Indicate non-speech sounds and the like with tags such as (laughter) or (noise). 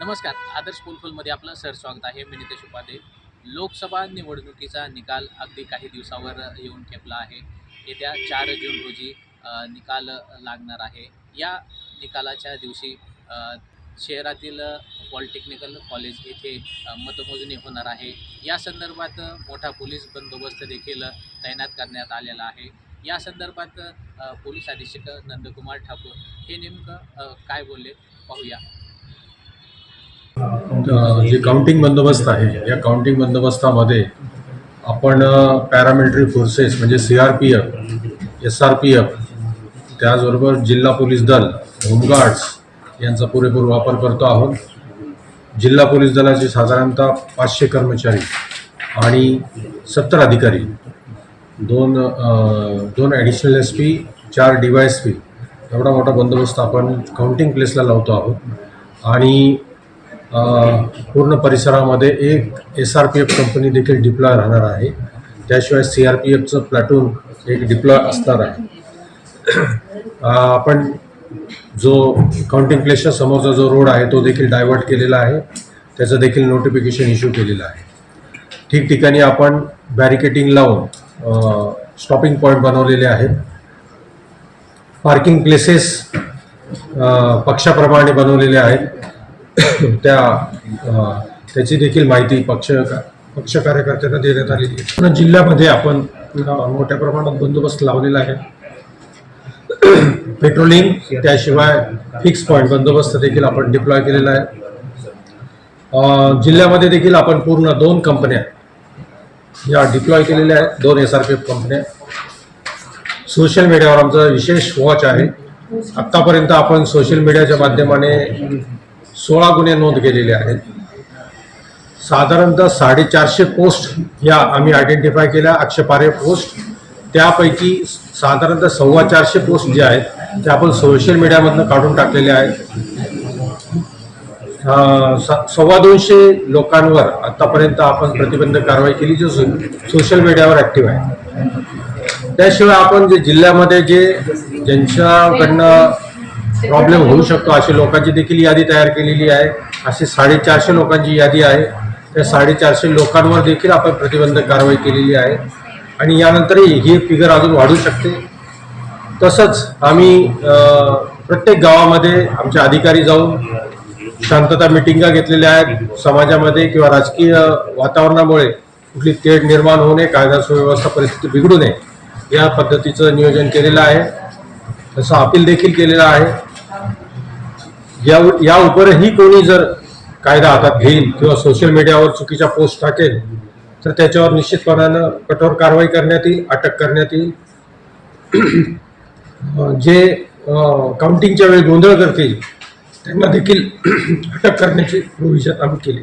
नमस्कार आदर्श फुलफुलमध्ये आपलं सर स्वागत आहे. मी नितेश उपाध्ये. लोकसभा निवडणुकीचा निकाल अगदी काही दिवसावर येऊन ठेपला आहे. येत्या चार जून रोजी निकाल लागणार आहे. या निकालाच्या दिवशी शहरातील पॉलिटेक्निकल कॉलेज येथे मतमोजणी होणार आहे. या संदर्भात मोठा पोलीस बंदोबस्त देखील तैनात करण्यात आलेला आहे. या संदर्भात पोलीस अधीक्षक नंदकुमार ठाकूर हे नेमकं काय बोलले? पाहूया. जे काउंटिंग बंदोबस्त आहे या काउंटिंग बंदोबस्तामध्ये आपण पॅरामिलिटरी फोर्सेस म्हणजे C R P F S R P F त्याचबरोबर जिल्हा पोलीस दल होमगार्ड्स यांचा पुरेपूर वापर करतो आहोत. जिल्हा पोलीस दलाचे साधारणतः पाचशे कर्मचारी आणि सत्तर अधिकारी दोन दोन ॲडिशनल एस पी चार डी वाय एस पी एवढा मोठा बंदोबस्त आपण काउंटिंग प्लेसला लावतो आहोत. आणि पूर्ण परिसरामध्ये एक S R P F company देखील डिप्लॉय राहणार आहे. त्याशिवाय सी आर पी एफचं प्लॅटून एक डिप्लॉय असणार आहे. (clears throat) आपण जो काउंटिंग प्लेसच्या समोरचा जो रोड आहे तो देखील डायव्हर्ट केलेला आहे. त्याचं देखील नोटिफिकेशन इश्यू केलेलं आहे. ठिकठिकाणी आपण बॅरिकेटिंग लावून स्टॉपिंग पॉईंट बनवलेले आहेत. पार्किंग प्लेसेस पक्षाप्रमाणे बनवलेले आहेत. (coughs) त्या त्याची देखील माहिती पक्ष पक्ष कार्यकर्त्यांना देण्यात आलेली आहे पूर्ण जिल्ह्यामध्ये आपण मोठ्या प्रमाणात बंदोबस्त लावलेला आहे. (coughs) पेट्रोलिंग त्याशिवाय फिक्स पॉईंट बंदोबस्त देखील आपण डिप्लॉय केलेला आहे. जिल्ह्यामध्ये देखील आपण पूर्ण दोन कंपन्या या डिप्लॉय केलेल्या आहेत. दोन एस आर पी एफ कंपन्या सोशल मीडियावर आमचा विशेष वॉच आहे. आत्तापर्यंत आपण सोशल मीडियाच्या माध्यमाने सोळा गुन्हे नोंद केलेले आहेत. साधारणतः साडेचारशे पोस्ट या आम्ही आयडेंटिफाय केल्या आक्षेपार्ह पोस्ट. त्यापैकी साधारणतः सव्वा चारशे पोस्ट जे आहेत ते आपण सोशल मीडियामधनं काढून टाकलेले आहेत. स- सव्वा दोनशे लोकांवर आत्तापर्यंत आपण प्रतिबंधक कारवाई केली जो सोशल मीडियावर ॲक्टिव्ह आहे. त्याशिवाय आपण जे जिल्ह्यामध्ये जे ज्यांच्याकडनं प्रॉब्लेम होऊ शकतो. अशी लोकांची देखील यादी तयार केलेली आहे. अशी साडेचारशे लोकांची यादी आहे. त्या साडेचारशे लोकांवर देखील आपण प्रतिबंधक कारवाई केलेली आहे. आणि यानंतरही ही फिगर अजून वाढू शकते. तसंच आम्ही प्रत्येक गावामध्ये आमचे अधिकारी जाऊन शांतता मिटिंगा घेतलेल्या आहेत. समाजामध्ये किंवा राजकीय वातावरणामुळे कुठली तेढ निर्माण होऊ नये कायदा सुव्यवस्था परिस्थिती बिघडू नये या पद्धतीचं नियोजन केलेलं आहे. तसं अपील देखील केलेलं आहे. या या उपरही कोणी जर कायदा हातात घेईल किंवा सोशल मीडियावर चुकीच्या पोस्ट टाकेल तर त्याच्यावर निश्चितपणानं कठोर कारवाई करण्यात येईल अटक करण्यात येईल. जे काउंटिंगच्या वेळी गोंधळ करतील त्यांना देखील अटक करण्याची प्रोव्हिजन आम्ही केली.